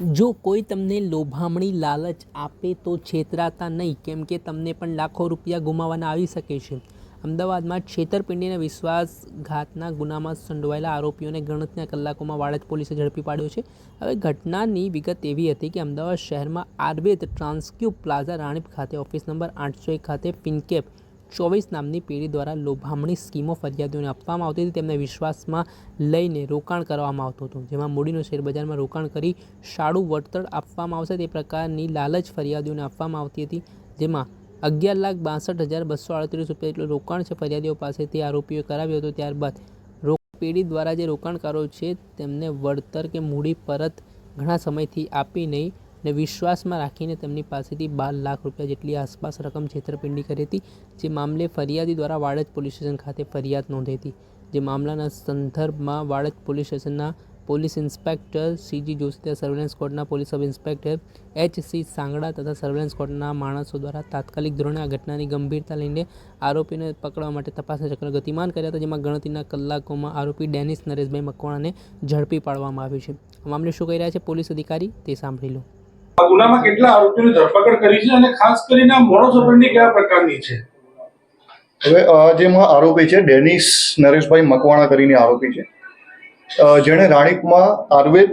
જો કોઈ તમને લોભામણી લાલચ આપે તો છેતરાતા નહીં, કેમ કે તમને પણ લાખો રૂપિયા ગુમાવવાના આવી શકે છે. અમદાવાદમાં છેતરપિંડીના વિશ્વાસઘાતના ગુનામાં સંડોવાયેલા આરોપીઓને ગણતરીના કલાકોમાં વાડજ પોલીસે ઝડપી પાડ્યો છે. હવે ઘટનાની વિગત એવી હતી કે અમદાવાદ શહેરમાં આરબેદ ટ્રાન્સક્યુબ પ્લાઝા રાણીપ ખાતે ઓફિસ નંબર આઠસો એક ખાતે ફિનકેપ ચોવીસ નામની પેઢી દ્વારા લોભામણી સ્કીમો ફરિયાદીઓને આપવામાં આવતી હતી. તેમને વિશ્વાસમાં લઈને રોકાણ કરવામાં આવતું હતું. જેમાં મૂડીનું શેરબજારમાં રોકાણ કરી શાળું વળતર આપવામાં આવશે. તે પ્રકારની લાલચ ફરિયાદીઓને આપવામાં આવતી હતી, જેમાં અગિયાર લાખ બાસઠ હજાર બસો આડત્રીસ રૂપિયા જેટલું રોકાણ છે ફરિયાદીઓ પાસેથી આરોપીઓએ કરાવ્યું હતું. ત્યારબાદ પેઢી દ્વારા જે રોકાણકારો છે તેમને વળતર કે મૂડી પરત ઘણા સમયથી આપી નહીં અને વિશ્વાસમાં રાખીને તેમની પાસેથી બાર લાખ રૂપિયા જેટલી આસપાસ રકમ છેતરપિંડી કરી હતી, જે મામલે ફરિયાદી દ્વારા વાડજ પોલીસ સ્ટેશન ખાતે ફરિયાદ નોંધી હતી. જે મામલાના સંદર્ભમાં વાડજ પોલીસ સ્ટેશનના police inspector CG Joshi surveillance કોર્ટના police sub inspector H C Sangada તથા સર્વેલન્સ કોર્ટના માણસો દ્વારા તાત્કાલિક ધોરણે આ ઘટનાની ગંભીરતા લઈને આરોપીને પકડવા માટે તપાસના ચક્ર ગતિમાન કર્યા હતા, જેમાં ગણતરીના કલાકોમાં આરોપી ડેનિસ નરેશભાઈ મકવાણાને ઝડપી પાડવામાં આવ્યું છે. આ મામલે શું કહી રહ્યા છે પોલીસ અધિકારી તે સાંભળી લો. ગુનામાં કેટલા આરોપીઓની ધરપકડ કરી છે અને ખાસ કરીને આ મોડો ઓપરેન્ડી કયા પ્રકારની છે? હવે જેમાં આરોપી છે, ડેનિસ નરેશભાઈ મકવાણા કરીને આરોપી છે. જેણે રાણીપમાં આયુર્વેદ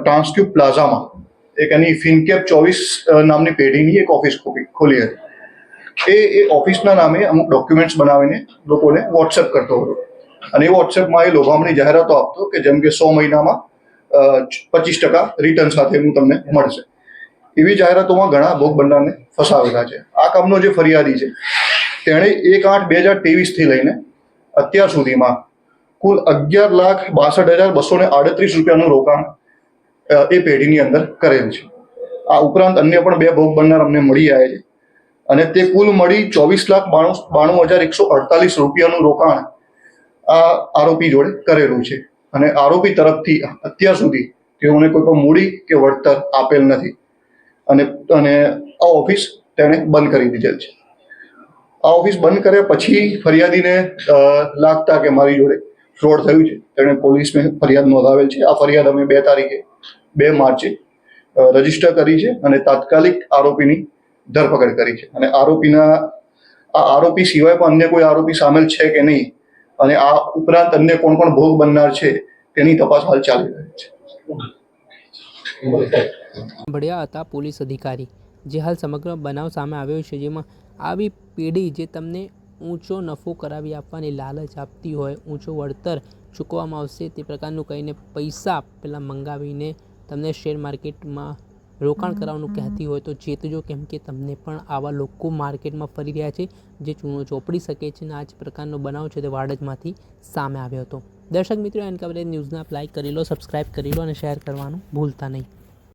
ટ્રાન્સક્યુબ પ્લાઝામાં એક એની ફિનકેપ ચોવીસ નામની પેઢીની એક ઓફિસ ખોલી હતી. એ એ ઓફિસના નામે અમુક ડોક્યુમેન્ટ્સ બનાવીને લોકોને વોટ્સએપ કરતો હતો. અને એ વોટ્સએપમાં એ લોભામણી જાહેરાતો આપતો કે જેમ કે સો મહિનામાં પચીસ ટકા રિટર્ન સાથેનું તમને મળશે. એવી જાહેરાતોમાં ઘણા ભોગ બનનારને ફસાવેલા છે. આ કામનો જે ફરિયાદી છે, તેણે એક આઠ બે હજાર ત્રેવીસથી લઈને અત્યાર સુધીમાં કુલ અગિયાર લાખ બાસઠ હજાર બસો ને આડત્રીસ રૂપિયાનું રોકાણ એ પેઢીની અંદર કરેલ છે. આ ઉપરાંત અન્ય પણ બે ભોગ બનનાર અમને મળી આવ્યા છે અને તે કુલ મળી ચોવીસ લાખ બાણું બાણું હજાર એકસો અડતાલીસ રૂપિયાનું રોકાણ આ આરોપી જોડે કરેલું છે. અને આરોપી તરફથી અત્યાર સુધી તેઓને કોઈ પણ મૂડી કે વળતર આપેલ નથી. અને અને આ ઓફિસ તેણે બંધ કરી દીધેલ છે. આ ઓફિસ બંધ કર્યા પછી ફરિયાદીને લાગતા કે મારી જોડે ફ્રોડ થયું છે. તેણે પોલીસને ફરિયાદ નોંધાવેલ છે. આ ફરિયાદ અમે બે તારીખે, બે માર્ચે રજિસ્ટર કરી છે અને તાત્કાલિક આરોપીની ધરપકડ કરી છે. અને આરોપીના, આ આરોપી સિવાય પણ અન્ય કોઈ આરોપી સામેલ છે કે નહીં અને આ ઉપરાંત અન્ય કોણ કોણ ભોગ બનનાર છે, તેની તપાસ હાલ ચાલી રહી છે. સાંભળ્યા હતા પોલીસ અધિકારી, જે હાલ સમગ્ર બનાવ સામે આવ્યો છે, જેમાં આવી પેઢી જે તમને ઊંચો નફો કરાવી આપવાની લાલચ આપતી હોય, ઊંચો વળતર ચૂકવવામાં આવશે તે પ્રકારનું કહીને પૈસા પહેલાં મંગાવીને તમને શેર માર્કેટમાં રોકાણ કરવાનું કહેતી હોય તો ચેતજો કેમ કે તમને પણ આવા લોકો માર્કેટમાં ફરી રહ્યા છે જે ચૂનો ચોપડી શકે છે અને આ જ પ્રકારનો બનાવ છે તે વાડજમાંથી સામે આવ્યો હતો. દર્શક મિત્રો એન કવરેજ ન્યૂઝને લાઇક કરી લો સબસ્ક્રાઇબ કરી લો અને શેર કરવાનું ભૂલતા નહીં.